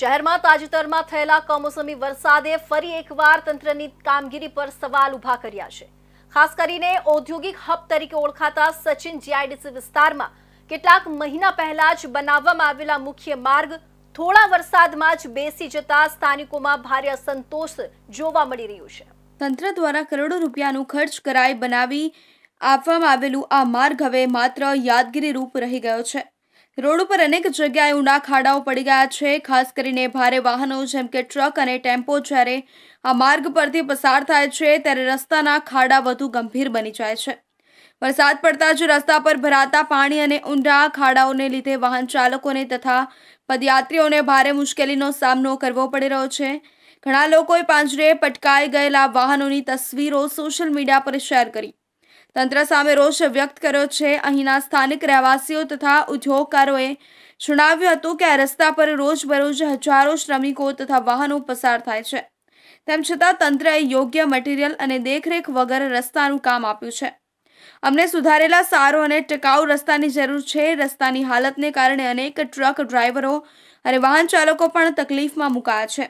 શહેરમાં તાજેતરમાં થયેલા કમોસમી વરસાદે ફરી એકવાર તંત્રની કામગીરી પર સવાલ ઊભા કર્યા છે. ખાસ કરીને ઔદ્યોગિક હબ તરીકે ઓળખાતા સચિન જીઆઈડીસી વિસ્તારમાં કેટલાક મહિના પહેલા જ બનાવવામાં આવેલા મુખ્ય માર્ગ થોડા વરસાદમાં જ બેસી જતા સ્થાનિકોમાં ભારે અસંતોષ જોવા મળી રહ્યું છે. તંત્ર દ્વારા કરોડો રૂપિયાનું ખર્ચ કરાઈ બનાવી આપવામાં આવેલું આ માર્ગ હવે માત્ર યાદગીરી રૂપ રહી ગયો છે. રોડ ઉપર અનેક જગ્યાએ ઊંડા ખાડાઓ પડી ગયા છે. ખાસ કરીને ભારે વાહનો જેમ કે ટ્રક અને ટેમ્પો જ્યારે આ માર્ગ પરથી પસાર થાય છે, ત્યારે રસ્તાના ખાડા વધુ ગંભીર બની જાય છે. વરસાદ પડતા જ રસ્તા પર ભરાતા પાણી અને ઊંડા ખાડાઓને લીધે વાહન ચાલકોને તથા પદયાત્રીઓને ભારે મુશ્કેલીનો સામનો કરવો પડી રહ્યો છે. ઘણા લોકોએ પાંજરે પટકાઈ ગયેલા વાહનોની તસવીરો સોશિયલ મીડિયા પર શેર કરી. તંત્ર સામે રોષ વ્યક્ત કર્યો છે. અહીંના સ્થાનિક રહેવાસીઓ તથા ઉદ્યોગકારોએ જણાવ્યું હતું કે આ રસ્તા પર રોજબરોજ હજારો શ્રમિકો તથા વાહનો પસાર થાય છે. તેમ છતાં તંત્રએ યોગ્ય મટીરીયલ અને દેખરેખ વગર રસ્તાનું કામ આપ્યું છે. અમને સુધારેલા સારો અને ટકાઉ રસ્તાની જરૂર છે. રસ્તાની હાલતને કારણે અનેક ટ્રક ડ્રાઈવરો અને વાહન ચાલકો પણ તકલીફમાં મુકાયા છે.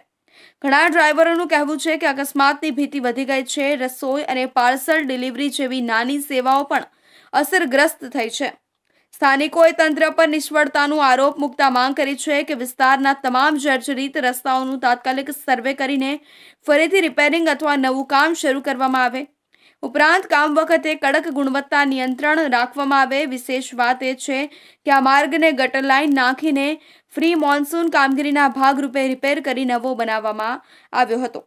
ઘણા ડ્રાઈવરોનું કહેવું છે કે અકસ્માતની ભીતિ વધી ગઈ છે, રસોઈ અને પાર્સલ ડિલિવરી જેવી નાની સેવાઓ પણ અસરગ્રસ્ત થઈ છે. સ્થાનિકોએ તંત્ર પર નિષ્ફળતાનો આરોપ મૂકતા માંગ કરી છે કે વિસ્તારના તમામ જર્જરિત રસ્તાઓનું તાત્કાલિક સર્વે કરીને ફરીથી રિપેરિંગ અથવા નવું કામ શરૂ કરવામાં આવે. ઉપરાંત કામ વખતે કડક ગુણવત્તા નિયંત્રણ રાખવામાં આવે. વિશેષ વાત એ છે કે આ માર્ગને ગટર લાઇન નાખીને ફ્રી મોન્સૂન કામગીરીના ભાગરૂપે રિપેર કરી નવો બનાવવામાં આવ્યો હતો.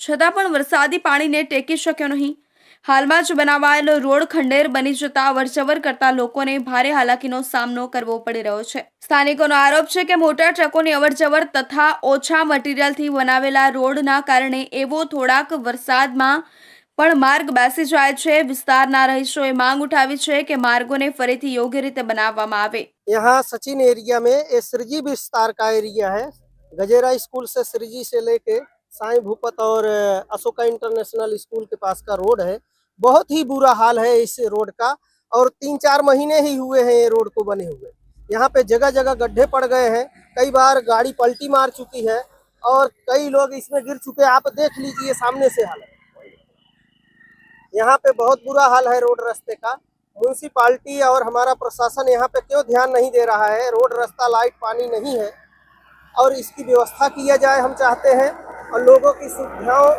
છતાં પણ વરસાદી પાણીને ટેકી શક્યો નહીં. હાલમાં જ બનાવાયેલો રોડ ખંડેર બની જતા અવરજવર કરતા લોકોને ભારે હાલાકીનો સામનો કરવો પડી રહ્યો છે. સ્થાનિકોનો આરોપ છે કે મોટા ટ્રકોની અવરજવર તથા ઓછા મટીરીયલથી બનાવેલા રોડના કારણે એવો થોડાક વરસાદમાં પણ માર્ગ બેસી જાય છે વિસ્તારના રહીશોએ માંગ ઉઠાવી છે કે માર્ગોને ફરીથી યોગ્ય રીતે બનાવવામાં આવે यहाँ सचिन एरिया में ये सृजी विस्तार का एरिया है गजेरा स्कूल से सृजी से लेके साईं भूपत और अ, अशोका इंटरनेशनल स्कूल के पास का रोड है बहुत ही बुरा हाल है इस रोड का और तीन चार महीने ही हुए हैं ये रोड को बने हुए यहाँ पे जगह जगह गड्ढे पड़ गए हैं कई बार गाड़ी पलटी मार चुकी है और कई लोग इसमें गिर चुके हैं आप देख लीजिए सामने से हालत यहाँ पे बहुत बुरा हाल है रोड रास्ते का। म्यूनसिपालिटी और हमारा प्रशासन यहाँ पे क्यों ध्यान नहीं दे रहा है? रोड रास्ता, लाइट, पानी नहीं है। और इसकी व्यवस्था किया जाए, हम चाहते हैं, और लोगों की सुविधाओं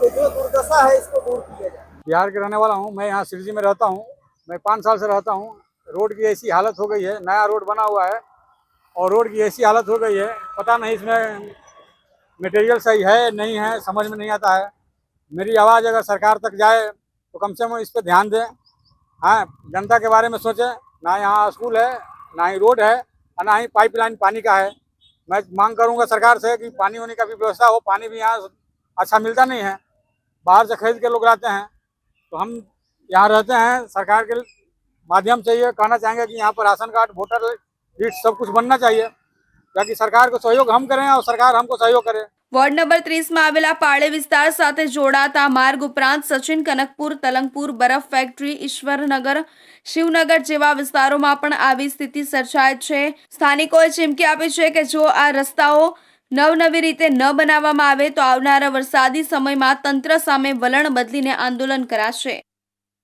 की जो दुर्दशा है, इसको दूर किया जाए। बिहार के रहने वाला हूँ, मैं यहाँ सिरजी में रहता हूँ, मैं पाँच साल से रहता हूँ। रोड की ऐसी हालत हो गई है, नया रोड बना हुआ है, और रोड की ऐसी हालत हो गई है, पता नहीं इसमें मटेरियल सही है, नहीं है, समझ में नहीं आता है। मेरी आवाज़ अगर सरकार तक जाए तो कम से कम इस पर ध्यान दें। हाँ जनता के बारे में सोचें। ना यहाँ स्कूल है, ना ही रोड है, और ना ही पाइपलाइन पानी का है। मैं मांग करूँगा सरकार से कि पानी होने का भी व्यवस्था हो, पानी भी यहाँ अच्छा मिलता नहीं है। बाहर से खरीद के लोग लाते हैं। तो हम यहाँ रहते हैं, सरकार के माध्यम से ये कहना चाहेंगे कि यहाँ पर राशन कार्ड, वोटर लिस्ट सब कुछ बनना चाहिए। ताकि सरकार को सहयोग हम करें और सरकार हमको सहयोग करे। વોર્ડ નંબર ત્રીસમાં આવેલા પાળે વિસ્તાર સાથે જોડાતા માર્ગ ઉપરાંત સચિન કનકપુર, તલંગપુર, બરફ ફેક્ટરી, ઈશ્વરનગર, શિવનગર જેવા વિસ્તારોમાં પણ આવી સ્થિતિ સર્જાય છે. સ્થાનિકોએ ચીમકી આપી છે કે જો આ રસ્તાઓ નવનવી રીતે ન બનાવવામાં આવે તો આવનારા વરસાદી સમયમાં તંત્ર સામે વલણ બદલીને આંદોલન કરાશે.